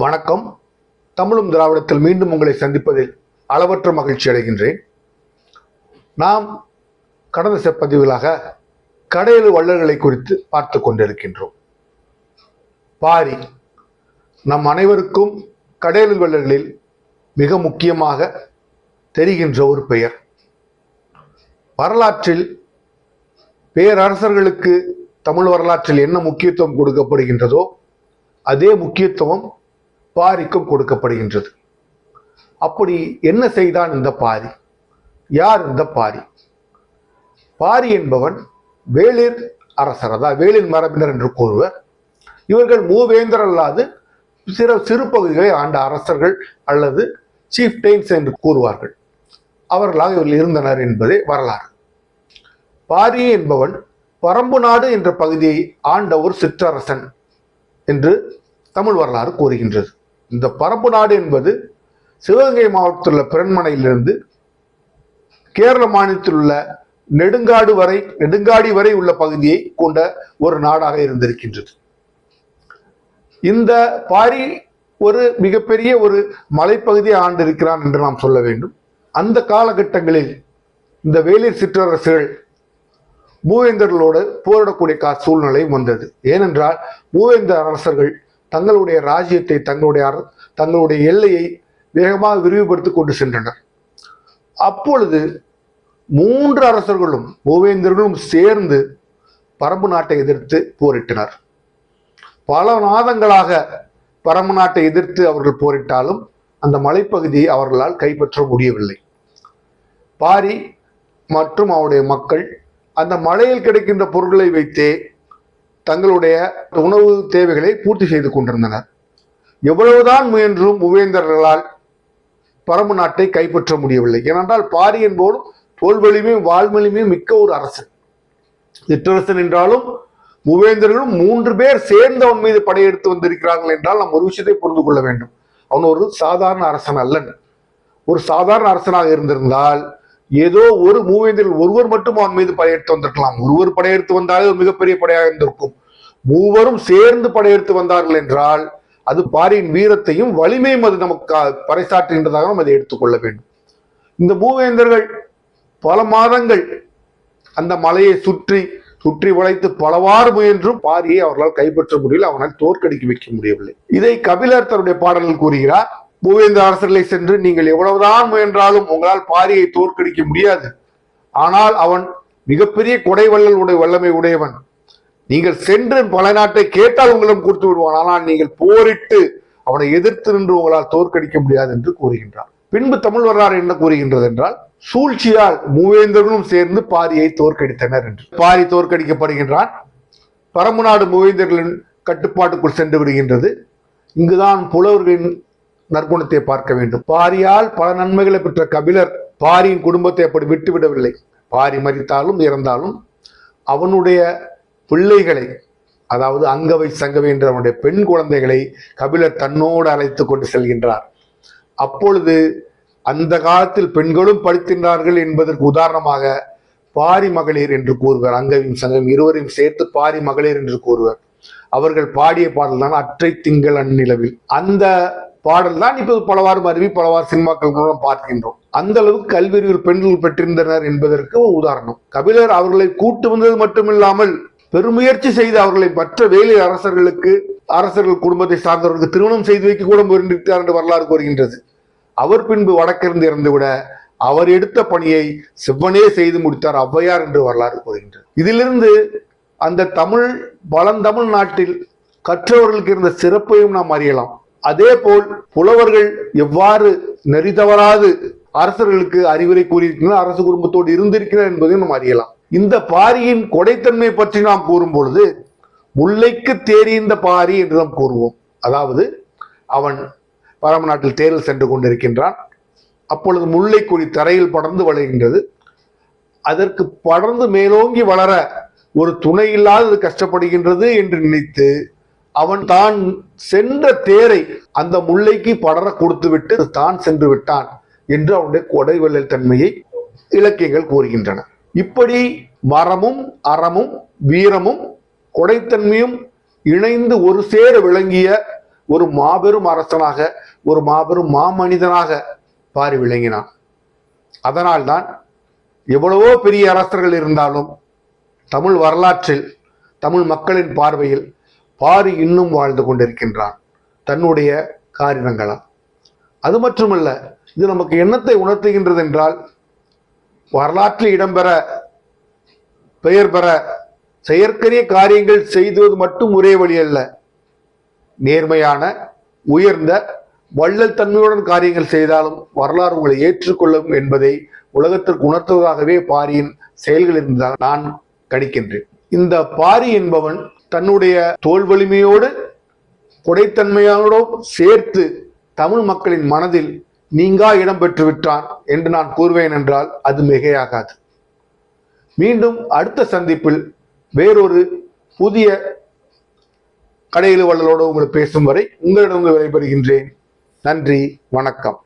வணக்கம். தமிழும் திராவிடத்தில் மீண்டும் உங்களை சந்திப்பதில் அளவற்ற மகிழ்ச்சி அடைகின்றேன். நாம் கடந்த செப்பதிவுகளாக கடையலு வள்ளல்களை குறித்து பார்த்து கொண்டிருக்கின்றோம். பாரி நம் அனைவருக்கும் கடையலு வள்ளல்களில் மிக முக்கியமாக தெரிகின்ற ஒரு பெயர். வரலாற்றில் பேரரசர்களுக்கு தமிழ் வரலாற்றில் என்ன முக்கியத்துவம் கொடுக்கப்படுகின்றதோ அதே முக்கியத்துவம் பாரிக்கும் கொடுக்கப்படுகின்றது. அப்படி என்ன செய்தான் இந்த பாரி? யார் இந்த பாரி? பாரி என்பவன் வேளிர் அரசர் அதாவது வேளிர் மரபினர் என்று கூறுவர். இவர்கள் மூவேந்தர் அல்லாது சில சிறு பகுதிகளை ஆண்ட அரசர்கள் அல்லது சீஃப் டெயின்ஸ் என்று கூறுவார்கள். அவர்களாக இவர்கள் இருந்தனர் என்பதே வரலாறு. பாரி என்பவன் பரம்பு நாடு என்ற பகுதியை ஆண்ட ஒரு சிற்றரசன் என்று தமிழ் வரலாறு கூறுகின்றது. இந்த பரம்பு நாடு என்பது சிவகங்கை மாவட்டத்தில் உள்ள பிறன்மனையிலிருந்து கேரள மாநிலத்தில் உள்ள நெடுங்காடு வரை நெடுங்காடி வரை உள்ள பகுதியை கொண்ட ஒரு நாடாக இருந்திருக்கின்றது. இந்த பாரி ஒரு மிகப்பெரிய ஒரு மலைப்பகுதியை ஆண்டிருக்கிறான் என்று நாம் சொல்ல வேண்டும். அந்த காலகட்டங்களில் இந்த வேளிர் சிற்றரசுகள் மூவேந்தர்களோடு போரிடக்கூடிய கா சூழ்நிலை வந்தது. ஏனென்றால் மூவேந்தர் அரசர்கள் தங்களுடைய ராஜ்யத்தை தங்களுடைய அர- தங்களுடைய எல்லையை வேகமாக விரிவுபடுத்தி கொண்டு சென்றனர். அப்பொழுது மூன்று அரசர்களும் மூவேந்தர்களும் சேர்ந்து பரம்பு நாட்டை எதிர்த்து போரிட்டனர். பல மாதங்களாக பரம்பு நாட்டை எதிர்த்து அவர்கள் போரிட்டாலும் அந்த மலைப்பகுதியை அவர்களால் கைப்பற்ற முடியவில்லை. பாரி மற்றும் அவருடைய மக்கள் அந்த மலையில் கிடைக்கின்ற பொருட்களை வைத்தே தங்களுடைய உணவு தேவைகளை பூர்த்தி செய்து கொண்டிருந்தனர். எவ்வளவுதான் முயன்றும் உபேந்தர்களால் பரம்பு நாட்டை கைப்பற்ற முடியவில்லை. ஏனென்றால் பாரி என்போடும் தோல்வலிமையும் வாழ்வலிமையும் மிக்க ஒரு அரசன். சிற்றரசன் என்றாலும் மூவேந்தர்களும் மூன்று பேர் சேர்ந்து அவன் மீது படையெடுத்து வந்திருக்கிறார்கள் என்றால் நாம் ஒரு விஷயத்தை புரிந்து கொள்ள வேண்டும். அவன் ஒரு சாதாரண அரசன் அல்லன். ஒரு சாதாரண அரசனாக இருந்திருந்தால் ஏதோ ஒரு மூவேந்தர்கள் ஒருவர் மட்டும் அவன் மீது படையெடுத்து வந்திருக்கலாம். ஒருவர் படையெடுத்து வந்தாலே ஒரு மிகப்பெரிய படையாக இருந்திருக்கும். மூவரும் சேர்ந்து படையெடுத்து வந்தார்கள் என்றால் அது பாரியின் வீரத்தையும் வலிமையும் அது நமக்கு பறைசாற்றுகின்றதாக நம்ம அதை எடுத்துக்கொள்ள வேண்டும். இந்த மூவேந்தர்கள் பல மாதங்கள் அந்த மலையை சுற்றி சுற்றி வளைத்து பலவாறு முயன்றும் பாரியை அவர்களால் கைப்பற்ற முடியல அவனால் தோற்கடிக்க வைக்க முடியவில்லை. இதை கபிலர் தன்னுடைய பாடலில் கூறுகிறார் பூவேந்திர அரசர்களை சென்று நீங்கள் எவ்வளவுதான் முயன்றாலும் உங்களால் பாரியை தோற்கடிக்க முடியாது. ஆனால் அவன் மிகப்பெரிய கொடை வள்ளல் உடைய வல்லமை உடையவன். நீங்கள் சென்று பல நாட்டை கேட்டால் உங்களிடம் கொடுத்து விடுவான். ஆனால் நீங்கள் போரிட்டு அவனை எதிர்த்து நின்று உங்களால் தோற்கடிக்க முடியாது என்று கூறுகின்றார் பின்பு தமிழ் வரலாறு என்ன கூறுகின்றது என்றால் சூழ்ச்சியால் மூவேந்தர்களும் சேர்ந்து பாரியை தோற்கடித்தனர் என்று. பாரி தோற்கடிக்கப்படுகின்றான். பரம்புநாடு மூவேந்தர்களின் கட்டுப்பாட்டுக்குள் சென்று விடுகின்றது. இங்குதான் புலவர்களின் நற்குணத்தை பார்க்க வேண்டும். பாரியால் பல நன்மைகளை பெற்ற கபிலர் பாரியின் குடும்பத்தை அப்படி விட்டுவிடவில்லை பாரி மறித்தாலும் இறந்தாலும் அவனுடைய பிள்ளைகளை அதாவது அங்கவை சங்கவை என்ற அவனுடைய பெண் குழந்தைகளை கபிலர் தன்னோடு அழைத்து கொண்டு செல்கின்றார். அப்பொழுது அந்த காலத்தில் பெண்களும் படித்தின்றார்கள் என்பதற்கு உதாரணமாக பாரி மகளிர் என்று கூறுவர். அங்கவையும் சங்கம் இருவரையும் சேர்த்து பாரி மகளிர் என்று கூறுவர். அவர்கள் பாடிய பாடல் தான் அற்றை திங்கள் அந்நிலவில் அந்த பாடல் தான் இப்போது பலவாறு அருவி பலவாறு சினிமாக்கள் மூலம் பார்க்கின்றோம். அந்த அளவுக்கு கல்வியறிவில் பெண்கள் பெற்றிருந்தனர் என்பதற்கு உதாரணம். கபிலர் அவர்களை கூட்டு வந்தது மட்டுமில்லாமல் பெருமுயற்சி செய்து அவர்களை மற்ற வேலை அரசர்களுக்கு அரசர்கள் குடும்பத்தை சார்ந்தவர்களுக்கு திருமணம் செய்து வைக்க கூட முயன்றிருக்கிறார் என்று வரலாறு கூறுகின்றது. அவர் பின்பு வடக்கிருந்து இறந்துவிட அவர் எடுத்த பணியை செவ்வனே செய்து முடித்தார் ஔவையார் என்று வரலாறு கூறுகின்றது. இதிலிருந்து அந்த தமிழ் பழந்தமிழ் நாட்டில் கற்றவர்களுக்கு இருந்த சிறப்பையும் நாம் அறியலாம். அதே போல் புலவர்கள் எவ்வாறு நெறி தவறாது அரசர்களுக்கு அறிவுரை கூறியிருக்கிறார் அரசு குடும்பத்தோடு இருந்திருக்கிறார் என்பதையும் நாம் அறியலாம். இந்த பாரியின் கொடைத்தன்மை பற்றி நாம் கூறும் பொழுது முல்லைக்கு தேறிந்த பாரி என்று நாம் கூறுவோம். அதாவது அவன் பரம நாட்டில் தேரில் சென்று கொண்டிருக்கின்றான். அப்பொழுது முல்லை கொடி தரையில் படர்ந்து வளர்கின்றது அதற்கு படர்ந்து மேலோங்கி வளர ஒரு துணை இல்லாதது கஷ்டப்படுகின்றது என்று நினைத்து அவன் தான் சென்ற தேரை அந்த முல்லைக்கு படர கொடுத்து விட்டு தான் சென்று விட்டான் என்று அவனுடைய கொடைவெள்ளல் தன்மையை இலக்கியங்கள் கூறுகின்றன. இப்படி மரமும் அறமும் வீரமும் கொடைத்தன்மையும் இணைந்து ஒரு சேர விளங்கிய ஒரு மாபெரும் அரசனாக ஒரு மாபெரும் மாமனிதனாக பாரி விளங்கினான். அதனால்தான் எவ்வளவோ பெரிய அரசர்கள் இருந்தாலும் தமிழ் வரலாற்றில் தமிழ் மக்களின் பார்வையில் பாரி இன்னும் வாழ்ந்து கொண்டிருக்கின்றான். தன்னுடைய காரணங்களால் அது மட்டுமல்ல இது நமக்கு என்னத்தை உணர்த்துகின்றது என்றால் வரலாற்றில் இடம்பெற பெயர் பெற செயற்கரிய காரியங்கள் செய்துவது மட்டும் ஒரே வழி அல்ல. நேர்மையான உயர்ந்த வள்ளல் தன்மையுடன் காரியங்கள் செய்தாலும் வரலாறு உங்களை ஏற்றுக்கொள்ளும் என்பதை உலகத்திற்கு உணர்த்துவதாகவே பாரியின் செயல்கள் இருந்தால் நான் கணிக்கின்றேன். இந்த பாரி என்பவன் தன்னுடைய தோல் வலிமையோடு கொடைத்தன்மையோடும் சேர்த்து தமிழ் மக்களின் மனதில் நீங்கா இடம் பெற்று விட்டான் என்று நான் கூறுவேன் என்றால் அது மிகையாகாது. மீண்டும் அடுத்த சந்திப்பில் வேறொரு புதிய கடையில் வள்ளலோடு உங்களை பேசும் வரை உங்களிடம் விடைபெறுகின்றேன். நன்றி வணக்கம்.